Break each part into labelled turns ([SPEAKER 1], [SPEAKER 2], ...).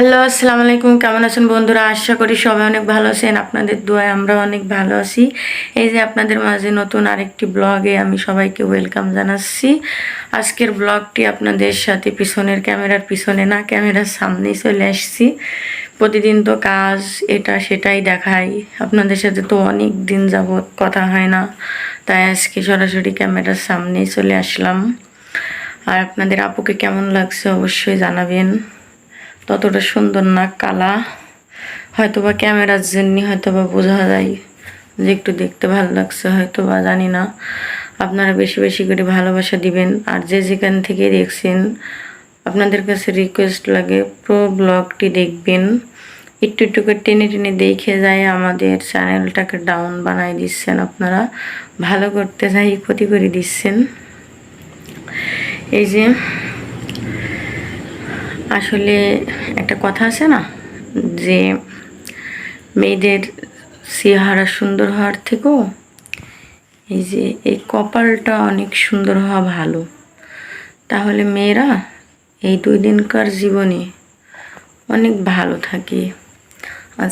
[SPEAKER 1] Hello, আসসালামু আলাইকুম। কেমন আছেন বন্ধুরা? আশা করি সবাই অনেক ভালো আছেন। আপনাদের দোয়ায় আমরা অনেক ভালো আছি। এই যে আপনাদের মাঝে নতুন আরেকটি ব্লগে আমি সবাইকে ওয়েলকাম জানাচ্ছি। আজকের ব্লগটি আপনাদের সাথে পিছনের ক্যামেরার পিছনে না, ক্যামেরার সামনেই চলে আসছি। প্রতিদিন তো কাজ, এটা সেটাই দেখাই। আপনাদের সাথে তো অনেক দিন যাবৎ কথা হয় না, তাই আজকে সরাসরি ক্যামেরার সামনেই চলে আসলাম। আর আপনাদের আপুকে কেমন লাগছে অবশ্যই জানাবেন। ততটা সুন্দর না, কালা। হয়তো বা ক্যামেরার জন্য হয়তো বা বোঝা যায় যে একটু দেখতে ভালো লাগছে হয়তো বা জানি না। আপনারা বেশি বেশি করে ভালোবাসা দিবেন। আর যে যেখান থেকে দেখছেন, আপনাদের কাছে রিকোয়েস্ট লাগে প্রো ব্লগটি দেখবেন। একটু একটু করে টেনে টেনে দেখে যায় আমাদের চ্যানেলটাকে ডাউন বানাই দিচ্ছেন আপনারা। ভালো করতে যাই, ক্ষতি করে দিচ্ছেন। এই যে আসলে একটা কথা আছে না, যে মেয়েদের চেহারা সুন্দর হওয়ার থেকেও এই যে এই কপালটা অনেক সুন্দর হওয়া ভালো। তাহলে মেয়েরা এই দুই দিনকার জীবনে অনেক ভালো থাকে আর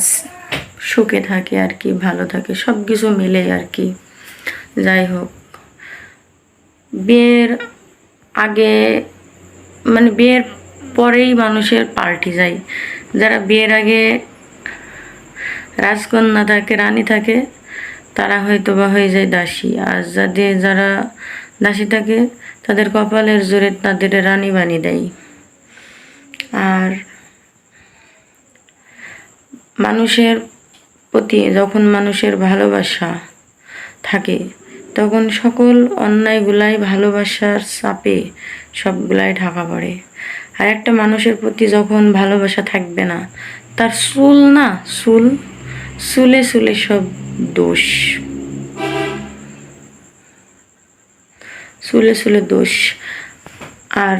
[SPEAKER 1] সুখে থাকে আর কি, ভালো থাকে সব কিছু মিলে আর কি। যাই হোক, বিয়ের আগে মানে বিয়ের পরেই মানুষের পাল্টে যায়। যারা বিয়ের আগে রাজকন্যা থাকে, রানী থাকে, তারা হয়তো বা হয়ে যায় দাসী। আর যাদের, যারা দাসী থাকে, তাদের কপালের জোরে তাদের রানী বানিয়ে দেয়। আর মানুষের প্রতি, যখন মানুষের ভালোবাসা থাকে, তখন সকল অন্যায়গুলাই ভালোবাসার চাপে সবগুলাই ঢাকা পড়ে। আর একটা মানুষের প্রতি যখন ভালোবাসা থাকবে না, তার চুল না, চুল, চুলে চুলে সব দোষ। চুলে চুলে দোষ। আর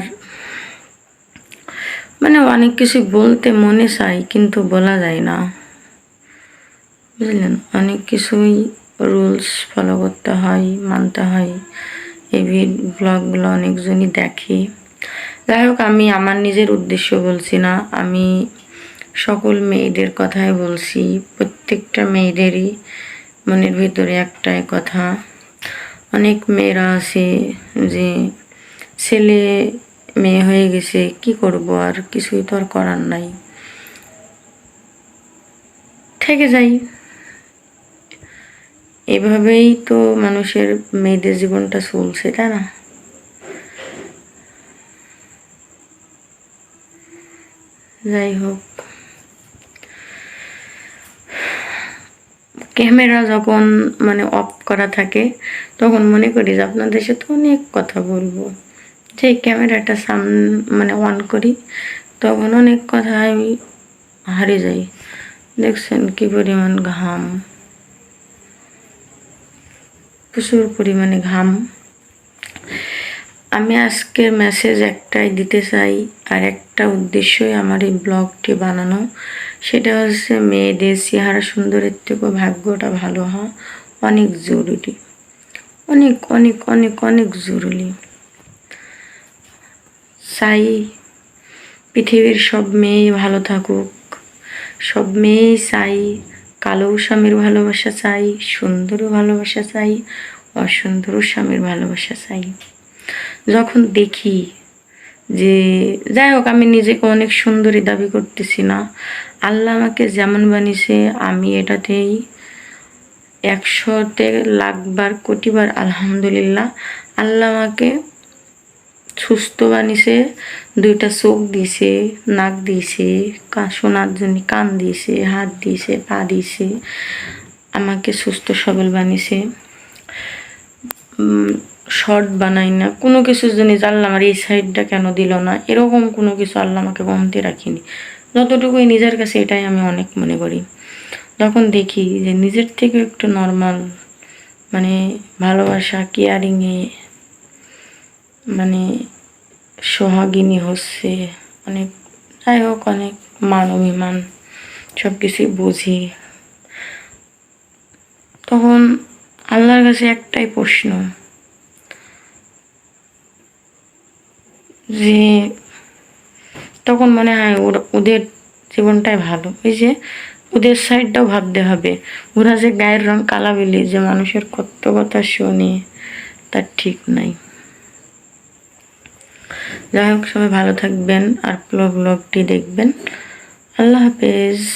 [SPEAKER 1] মানে অনেক কিছু বলতে মনে চাই, কিন্তু বলা যায় না। বুঝলেন? অনেক কিছুই রুলস ফলো করতে হয়, মানতে হয়। এই ব্লগগুলো অনেকজনই দেখে। যাই হোক, আমি আমার নিজের উদ্দেশ্য বলছি না। আমি সকল মেয়েদের কথাই বলছি। প্রত্যেকটা মেয়েদেরই মনের ভিতরে একটাই কথা। অনেক মেয়েরা আছে যে ছেলে মেয়ে হয়ে গেছে, কি করব আর? কিছুই তো আর করার নাই। থেকে যাই। এভাবেই তো মানুষের মেয়েদের জীবনটা চলছে, তাই না? যাই হোক। ক্যামেরা যখন মানে অফ করা থাকে, তখন মনে করি যে আপনাদের সাথে অনেক কথা বলব। যে ক্যামেরাটা সাম মানে অন করি, তখন অনেক কথা আমি হারিয়ে যাই। দেখছেন কি পরিমাণ ঘাম। প্রচুর পরিমাণে ঘাম। আমি আজকের মেসেজ একটাই দিতে চাই, আর একটা উদ্দেশ্যই আমার এই ব্লগটি বানানো। সেটা হচ্ছে মেয়েদের চেহারা সুন্দরের থেকেও ভাগ্যটা ভালো হওয়া অনেক জরুরি। অনেক অনেক অনেক অনেক জরুরি। চাই পৃথিবীর সব মেয়ে ভালো থাকুক। সব মেয়েই চাই কালো স্বামীর ভালোবাসা চাই, সুন্দরও ভালোবাসা চাই, অসুন্দরও স্বামীর ভালোবাসা চাই। যখন দেখি যে, যাই হোক, আমি নিজেকে অনেক সুন্দরী দাবি করতেছি না। আল্লাহ আমাকে যেমন বানিয়েছে, আমি এটাতেই একশোতে লাখবার কোটিবার আলহামদুলিল্লাহ। আল্লাহ আমাকে সুস্থ বানিয়েছে, দুইটা চোখ দিছে নাক দিয়েছে শোনার জন্য কান দিয়েছে, হাত দিয়েছে, পা দিয়েছে। আমাকে সুস্থ সবল বানিয়েছে। শর্ট বানাই না। কোনো কিছুর জন্য জানলাম আমার এই সাইডটা কেন দিল না? এরকম কোনো কিছু আল্লাহ আমাকে কমতে রাখিনি। যতটুকুই নিজের কাছে এটাই আমি অনেক মনে করি। যখন দেখি যে নিজের থেকে একটু নর্মাল মানে ভালোবাসা কেয়ারিংয়ে মানে সোহাগিনী হচ্ছে, অনেক, যাই হোক, অনেক মান অভিমান সব কিছুই বুঝি। তখন আল্লাহর কাছে একটাই প্রশ্ন যে তখন মনে হয় ওরা, ওদের জীবনটাই ভালো। ওই যে ওদের সাইডটাও ভাবতে হবে। ওরা যে গায়ের রং কালা বেলি, যে মানুষের কত কথা শুনি, তার ঠিক নাই। যাই হোক, সবাই ভালো থাকবেন, আর ব্লগটি দেখবেন। আল্লাহ হাফেজ।